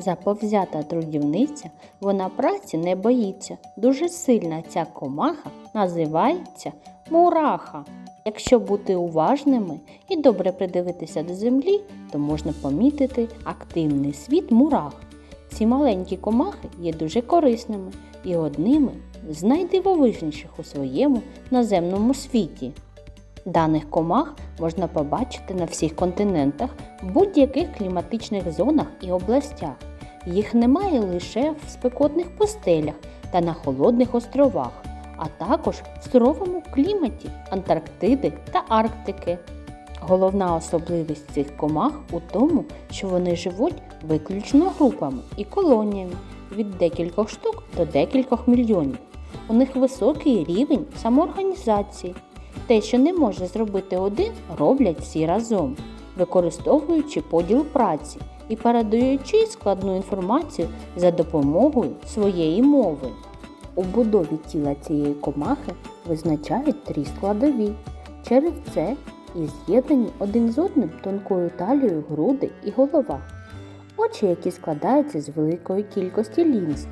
Заповзята трудівниця, вона праці не боїться. Дуже сильна ця комаха називається мураха. Якщо бути уважними і добре придивитися до землі, то можна помітити активний світ мурах. Ці маленькі комахи є дуже корисними і одними з найдивовижніших у своєму наземному світі. Даних комах можна побачити на всіх континентах, в будь-яких кліматичних зонах і областях. Їх немає лише в спекотних пустелях та на холодних островах, а також в суровому кліматі Антарктиди та Арктики. Головна особливість цих комах у тому, що вони живуть виключно групами і колоніями від декількох штук до декількох мільйонів. У них високий рівень самоорганізації. Те, що не може зробити один, роблять всі разом, використовуючи поділ праці і передаючи складну інформацію за допомогою своєї мови. У будові тіла цієї комахи визначають три складові черевце і з'єднані один з одним тонкою талією груди і голова. Очі, які складаються з великої кількості лінз.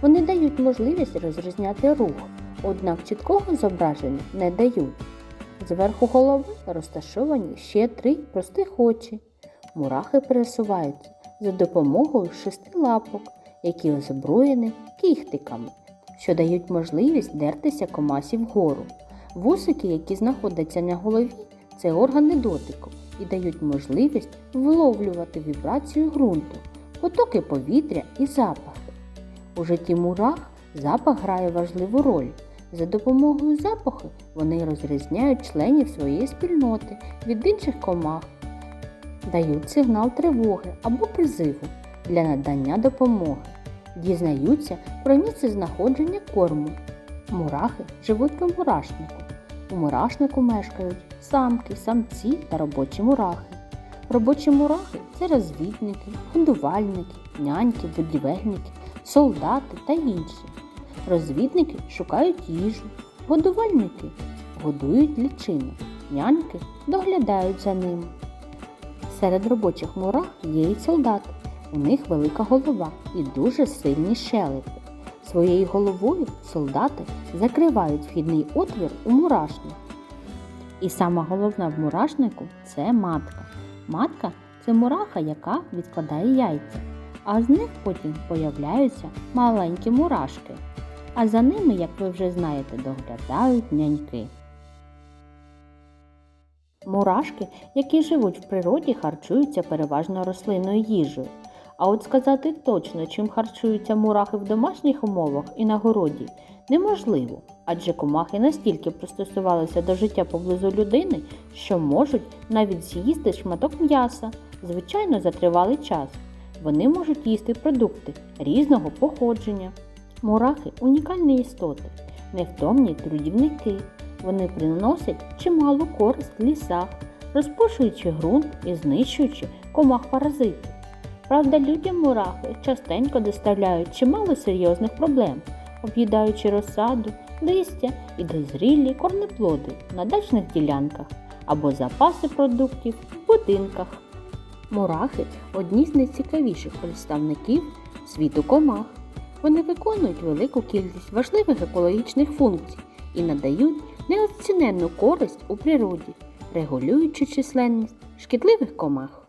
Вони дають можливість розрізняти рух, однак чіткого зображення не дають. Зверху голови розташовані ще три простих очі. Мурахи пересуваються за допомогою шести лапок, які озброєні кіхтиками, що дають можливість дертися комасі вгору. Вусики, які знаходяться на голові, це органи дотику і дають можливість вловлювати вібрацію ґрунту, потоки повітря і запахи. У житті мурах запах грає важливу роль. За допомогою запаху вони розрізняють членів своєї спільноти від інших комах, дають сигнал тривоги або призиву для надання допомоги, дізнаються про місце знаходження корму. Мурахи живуть у мурашнику. У мурашнику мешкають самки, самці та робочі мурахи. Робочі мурахи це розвідники, годувальники, няньки, будівельники, солдати та інші. Розвідники шукають їжу, годувальники годують лічину, няньки доглядають за ними. Серед робочих мурах є і солдати. У них велика голова і дуже сильні щелепи. Своєю головою солдати закривають вхідний отвір у мурашник. І сама головна в мурашнику це матка. Матка це мураха, яка відкладає яйця, а з них потім появляються маленькі мурашки. А за ними, як ви вже знаєте, доглядають няньки. Мурашки, які живуть в природі, харчуються переважно рослинною їжею. А от сказати точно, чим харчуються мурахи в домашніх умовах і на городі, неможливо, адже комахи настільки пристосувалися до життя поблизу людини, що можуть навіть з'їсти шматок м'яса, звичайно, за тривалий час. Вони можуть їсти продукти різного походження. Мурахи унікальні істоти, невтомні трудівники. Вони приносять чималу користь в лісах, розпушуючи ґрунт і знищуючи комах паразитів. Правда, людям мурахи частенько доставляють чимало серйозних проблем, об'їдаючи розсаду, листя і дозрілі корнеплоди на дачних ділянках або запаси продуктів в будинках. Мурахи одні з найцікавіших представників світу комах. Вони виконують велику кількість важливих екологічних функцій і надають неоціненну користь у природі, регулюючи численність шкідливих комах.